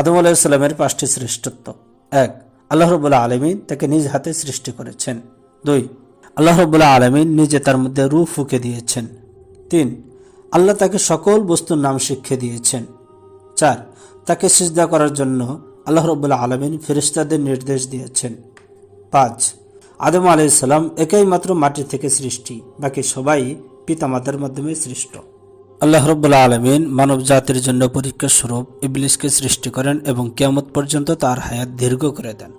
আদম আলাইসাল্লামের পাঁচটি শ্রেষ্ঠত্ব। এক, আল্লাহ রবুল্লাহ আলমিন তাকে নিজ হাতে সৃষ্টি করেছেন। দুই, আল্লাহ রবুল্লাহ আলমিন নিজে তার মধ্যে রু ফুকে দিয়েছেন। তিন, আল্লাহ তাকে সকল বস্তুর নাম শিক্ষা দিয়েছেন। চার, তাকে সিজদা করার জন্য আল্লাহ রবুল্লাহ আলমিন ফেরিস্তাদের নির্দেশ দিয়েছেন। পাঁচ, আদম আলাইসাল্লাম একাই মাত্র মাটি থেকে সৃষ্টি, বাকি সবাই পিতামাতার মাধ্যমে সৃষ্ট। আল্লাহ রব্বুল্লাহ আলমিন মানব জাতির জন্য পরীক্ষা স্বরূপ ইবলিসকে সৃষ্টি করেন এবং কেয়ামত পর্যন্ত তার হায়াত দীর্ঘ করে দেন।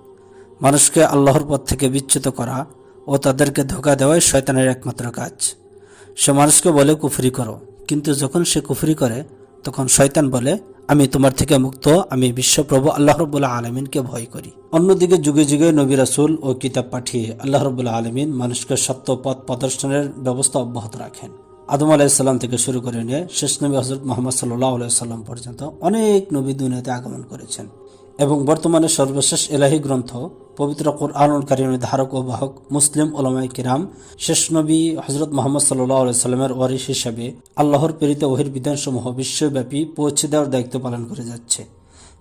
মানুষকে আল্লাহর পথ থেকে বিচ্যুত করা ও তাদেরকে ধোকা দেওয়াই শয়তানের একমাত্র কাজ। সে মানুষকে বলে, কুফরি করো। কিন্তু যখন সে কুফরি করে, তখন শয়তান বলে, আমি তোমার থেকে মুক্ত, আমি বিশ্বপ্রভু আল্লাহ রবুল্লাহ আলমিনকে ভয় করি। অন্যদিকে যুগে যুগে নবী রাসুল ও কিতাব পাঠিয়ে আল্লাহ রবুল্লাহ আলমিন মানুষকে সত্য পথ প্রদর্শনের ব্যবস্থা অব্যাহত রাখেন। আদম আলাইসাল্লাম থেকে শুরু করে নিয়ে শেষ নবী হজরত মোহাম্মদ সাল্লাহ আলাইসাল্লাম পর্যন্ত অনেক নবী দুনিয়াতে আগমন করেছেন। এবং বর্তমানে সর্বশেষ এলাহি গ্রন্থ, পবিত্র কোরআনুল কারিমের ধারক ও বাহক মুসলিম ওলামাই কিরাম, শেষ নবী হজরত মোহাম্মদ সাল্লাহ সাল্লামের ওয়ারিস হিসাবে আল্লাহর প্রেরিত ওহির বিধানসমূহ বিশ্বব্যাপী পৌঁছে দেওয়ার দায়িত্ব পালন করে যাচ্ছে।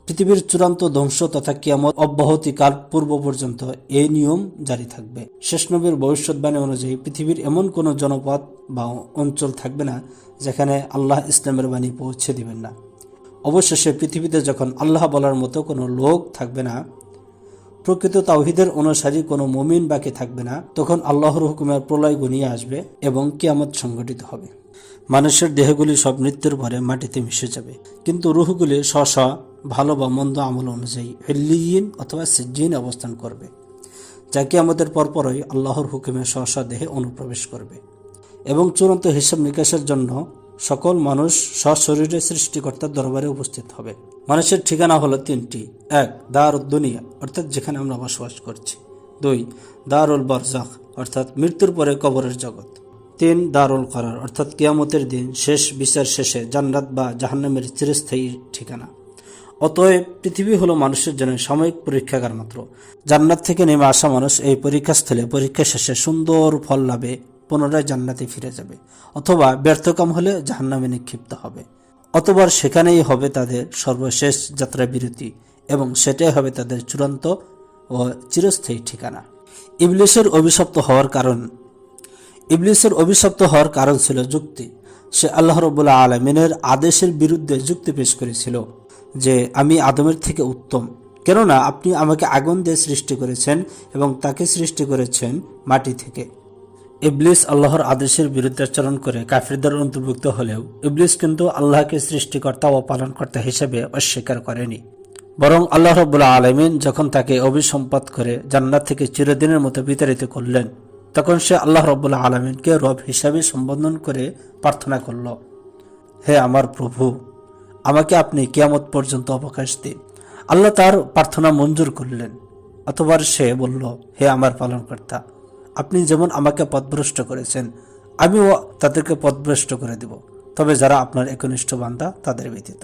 পৃথিবীর চূড়ান্ত ধ্বংস তথা কিয়ামত অব্যাহতিকাল পূর্ব পর্যন্ত এই নিয়ম জারি থাকবে। শেষ নবীর ভবিষ্যৎবাণী অনুযায়ী পৃথিবীর এমন কোনো জনপদ বা অঞ্চল থাকবে না যেখানে আল্লাহ ইসলামের বাণী পৌঁছে দিবেন না। অবশেষে পৃথিবীতে যখন আল্লাহ বলার মতো কোনো লোক থাকবে না, প্রকৃত তাওহিদের অনুসারী কোনো মমিন বাকি থাকবে না, তখন আল্লাহর হুকুমের প্রলয় গুনিয়ে আসবে এবং কিয়ামত সংগঠিত হবে। মানুষের দেহগুলি সব মৃত্যুর পরে মাটিতে মিশে যাবে। কিন্তু রুহগুলি স্ব স্ব ভালো বা মন্দ আমল অনুযায়ী হেল্লিয়িন অথবা সিজ্জিন অবস্থান করবে যাকে আমাদের পরপরই আল্লাহর হুকুমে স্ব দেহে অনুপ্রবেশ করবে। এবং চূড়ান্ত হিসাব নিকাশের জন্য সকল মানুষ সশরীরে সৃষ্টিকর্তার দরবারে উপস্থিত হবে। মানুষের ঠিকানা হলো তিনটি। এক দার দুনিয়া, অর্থাৎ যেখানে আমরা বসবাস করছি। দুই, দারুল বরজাখ, অর্থাৎ মৃত্যুর পরে কবরের জগৎ। তিন, দারুল করার, অর্থাৎ কিয়ামতের দিন শেষ, বিচার শেষে জান্নাত বা জাহান্নামের চিরস্থায়ী ঠিকানা। অতএব পৃথিবী হলো মানুষের জন্য সাময়িক পরীক্ষাগার মাত্র। জান্নাত থেকে নেমে আসা মানুষ এই পরীক্ষাস্থলে পরীক্ষা শেষে সুন্দর ফল লাভে, পুনরায় জান্নাতে ফিরে যাবে, অথবা ব্যর্থকাম হলে জাহান্নামে নিক্ষিপ্ত হবে। অতবার সেখানেই হবে তাদের সর্বশেষ যাত্রা বিরতি এবং সেটাই হবে তাদের চূড়ান্ত ও চিরস্থায়ী ঠিকানা। ইবলিশের অভিশপ্ত হওয়ার কারণ ইবলিসের অভিশপ্ত হওয়ার কারণ ছিল যুক্তি। সে আল্লাহ রবুল্লাহ আলমিনের আদেশের বিরুদ্ধে যুক্তি পেশ করেছিল যে আমি আদমের থেকে উত্তম। কেননা আপনি আমাকে আগুন দিয়ে সৃষ্টি করেছেন এবং তাকে সৃষ্টি করেছেন মাটি থেকে। ইবলিস আল্লাহর আদেশের বিরুদ্ধাচরণ করে কাফিরদের অন্তর্ভুক্ত হলেও ইবলিস কিন্তু আল্লাহকে সৃষ্টিকর্তা ও পালনকর্তা হিসেবে অস্বীকার করেনি। বরং আল্লাহ রবুল্লাহ আলমিন যখন তাকে অভিসম্পাদ করে জান্নাত থেকে চিরদিনের মতো বিতাড়িত করলেন তখন সে আল্লাহ রবুল্লাহ আলমিনকে রব হিসাবে সম্বোধন করে প্রার্থনা করল, হে আমার প্রভু, আমাকে আপনি কেয়ামত পর্যন্ত অবকাশ দিন। আল্লাহ তার প্রার্থনা মঞ্জুর করলেন। অতবার সে বলল, হে আমার পালনকর্তা, আপনি যেমন আমাকে পথভ্রষ্ট করেছেন, আমিও তাদেরকে পথভ্রষ্ট করে দেব। তবে যারা আপনার একনিষ্ঠ বান্দা, তাদের ব্যতীত।